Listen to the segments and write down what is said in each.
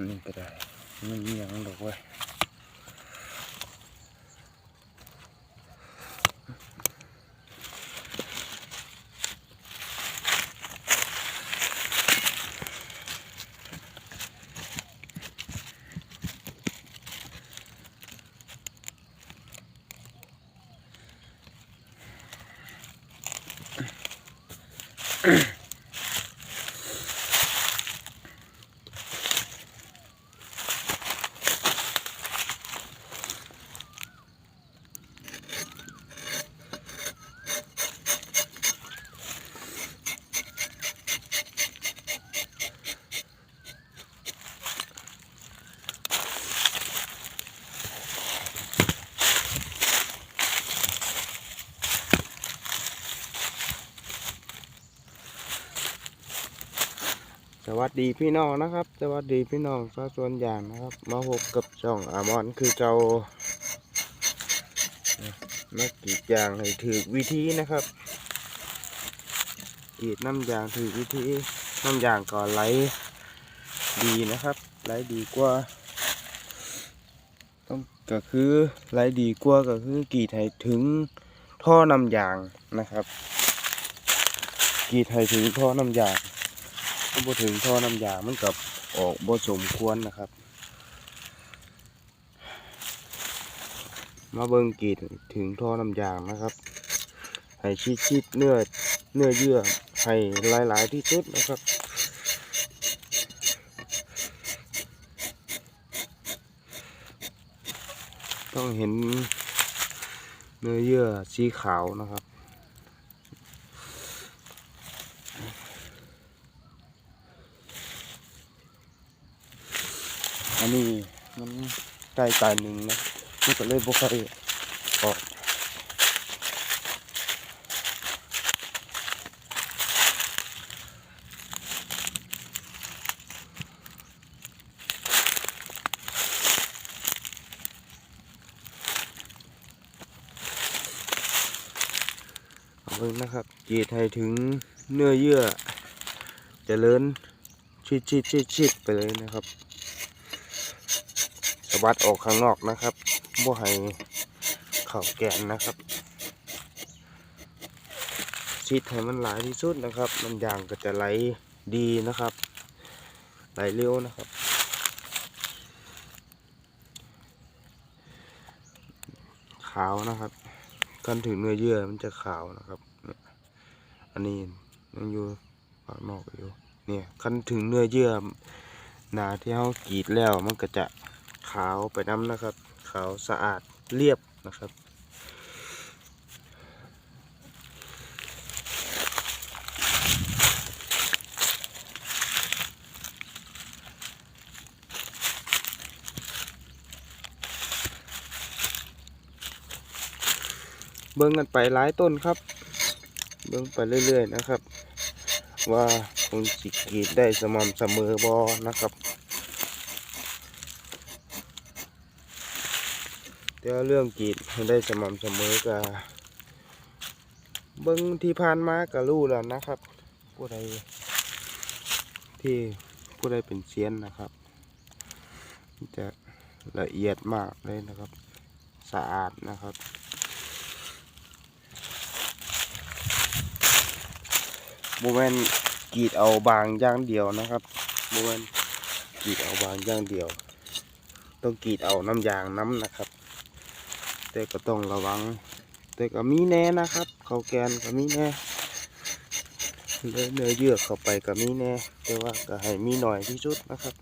อันนี้ก็ได้ไม่มีหยังดอกเว้ยส วัสดีพี่น้องนะครับ สวัสดีพี่น้องชาวสวนยางนะครับ มาพบกับช่องอามอนคือเจ้านักกรีดยางให้ถือวิธีนะครับกีดน้ำยางถือวิธีน้ำยางก่อนไหลดีนะครับ ไหลดีกว่าต้องก็คือไหลดีกว่าก็คือกีดให้ถึงท่อน้ำยางนะครับ กีดให้ถึงท่อน้ำยาง ถ้าบ่ถึงท่อน้ำยา มันกับออกบ่สมควรนะครับ มาเบิ่งกีดถึงท่อน้ำยางนะครับ ให้ชิดชิดๆเนื้อเนื้อเยื่อให้หลายๆที่สุดนะครับต้องเห็นเนื้อเยื่อสีขาวนะครับ อันนี้มันใกล้ตายหนึ่งนะมันก็เลยบ่ค่อยออกเอาเบิ่งนะครับกรีดให้ถึงเนื้อเยื่อจเจริญชิดชิดชิดชิดๆไปเลยนะครับ สะบัดออกข้างนอกนะครับบ่ให้เข่าแกนนะครับชิดให้มันหลายที่สุดนะครับ มันยางก็จะไหลดีนะครับ ไหลเร็วนะครับ ขาวนะครับกันถึงเนื้อเยื่อมันจะขาวนะครับ อันนี้ยังอยู่ปากนอกอยู่เนี่ยคันถึงเนื้อเยื่อหนาที่เขากรีดแล้วมันก็จะ ขาวไปน้ำนะครับ ขาวสะอาดเรียบนะครับเบิ่งกันไปหลายต้นครับ เบิ่งไปเรื่อยๆนะครับ ว่าคงสิกีดได้สม่ำเสมอบอนะครับ แต่เรื่องกรีดให้ได้สม่ำเสมอกับเบิ้งที่ผ่านมาก็รู้แล้วนะครับ ผู้ใดที่ผู้ใดเป็นเซียนนะครับ จะละเอียดมากเลยนะครับ สะอาดนะครับโมเมนกรีดเอาบางอย่างเดียวนะครับโมเมนกรีดเอาบางอย่างเดียว ต้องกรีดเอาน้ำยางน้ำนะครับ แต่ก็ต้องระวัง แต่ก็มีแน่นะครับ เขาแกนก็มีแน่เนื้อเนื้อเยื่อเข้าไปก็มีแน่ แต่ว่าก็ให้มีหน่อยที่สุดนะครับ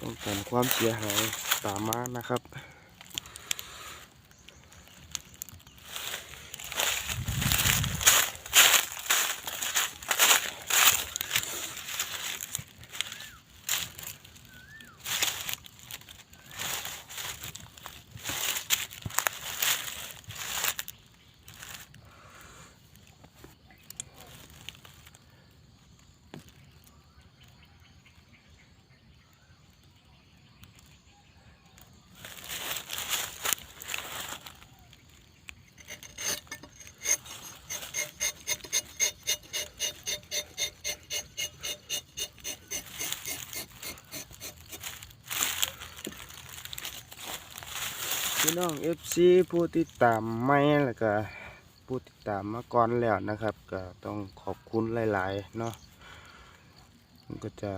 ต้องการความเสียหายตามมานะครับ พี่น้อง FC ผู้ติดตามไม่แล้วก็ผู้ติดตามมาก่อนแล้วนะครับ ก็ต้องขอบคุณหลาย ๆ เนาะก็จะ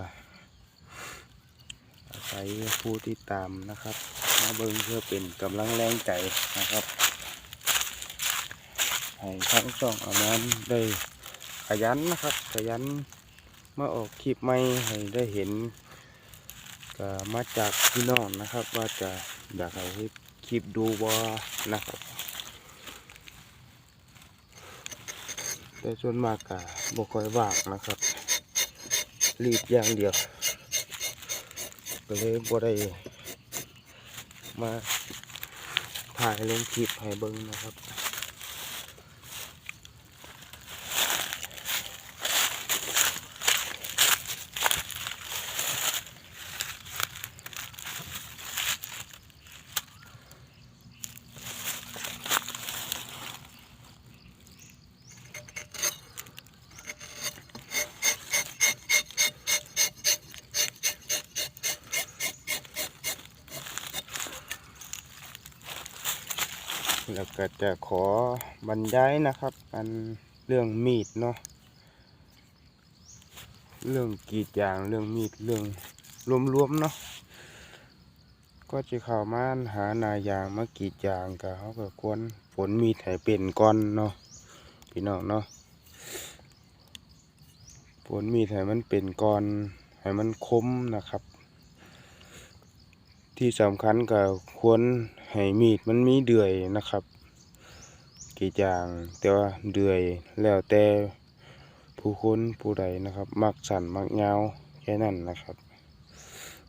อาศัยผู้ติดตามนะครับมาเบิ่งเพื่อเป็นกำลังแรงใจนะครับให้ทั้งสองอามันได้ขยันนะครับ ขยันมาออกคลิปใหม่ให้ได้เห็นก็มาจากพี่น้องนะครับ ว่าจะอยากให้ คลิปดูบ่นะครับ แต่ส่วนมากกะบ่ค่อยว่างนะครับ รีดอย่างเดียว ก็เลยบ่ได้มาถ่ายลงคลิปให้เบิ่งนะครับ แล้วก็จะขอบรรยายนะครับอันเรื่องมีดเนาะเรื่องกีดยางเรื่องมีดเรื่องรวมๆเนาะก็จะเข้ามาหานายางมากีดยางก็เขาก็ควรฝนมีดให้เป็นก้อนเนาะพี่น้องเนาะฝนมีดให้มันเป็นก้อนให้มันคมนะครับ ที่สำคัญก็ควรให้มีดมันมีเดือยนะครับกรีดยางแต่ว่าเดือยแล้วแต่ผู้คนผู้ใดนะครับ มักสั่นมักยาแค่นั้นนะครับ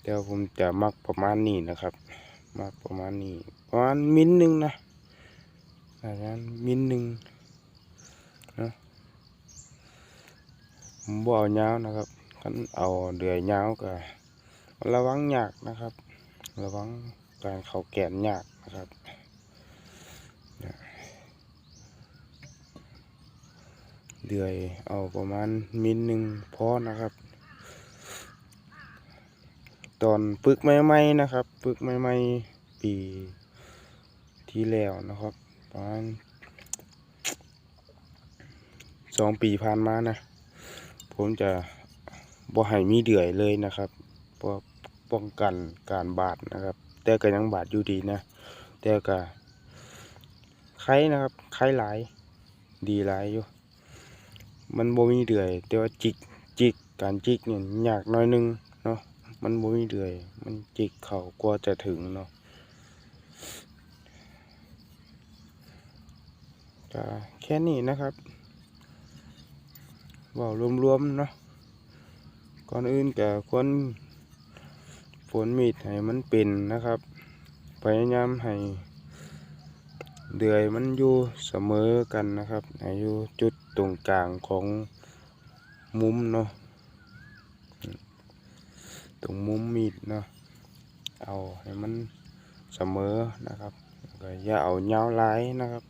แต่วผมจะมักประมาณนี้นะครับ มักประมาณนี้ประมาณมิลหนึ่งนะประมาณมิลหนึ่งนะผมบ่เอายานะครับคันเอาเดือยยาวก็ระวังยากนะครับ ระวังการเขาแกนยากนะครับเนี่ยเดือยเอาประมาณมิลหนึ่งพอนะครับ ตอนปึกใหม่ๆนะครับ ปึกใหม่ๆปีที่แล้วนะครับ ประมาณสองปีผ่านมานะ ผมจะบ่ให้มีเดือยเลยนะครับเพราะ ป้องกันการบาดนะครับ แต่ก็ยังบาดอยู่ดีนะ แต่ก็ไข้นะครับไข้หลาย ดีหลายอยู่ มันบ่มีเดือย แต่ว่าจิกจิกการจิกเนี่ยยากน้อยนึงเนาะ มันบ่มีเดือย มันจิกเข่ากว่าจะถึงเนาะก็แค่นี้นะครับว้ารวมๆเนาะก่อนอื่นก็ควร นมีดให้มันเป็นนะครับพยายามให้เดือยมันอยู่เสมอกันนะครับให้อยู่จุดตรงกลางของมุมเนาะตรงมุมมีดเนาะเอาให้มันเสมอนะครับอย่าเอายาวหลายนะครับ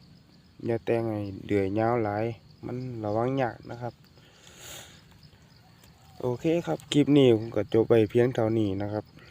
อย่าแต่งให้เดือยยาวหลายมันระวังยากนะครับ โอเคครับ คลิปนี้ผมก็จบไปเพียงเท่านี้นะครับ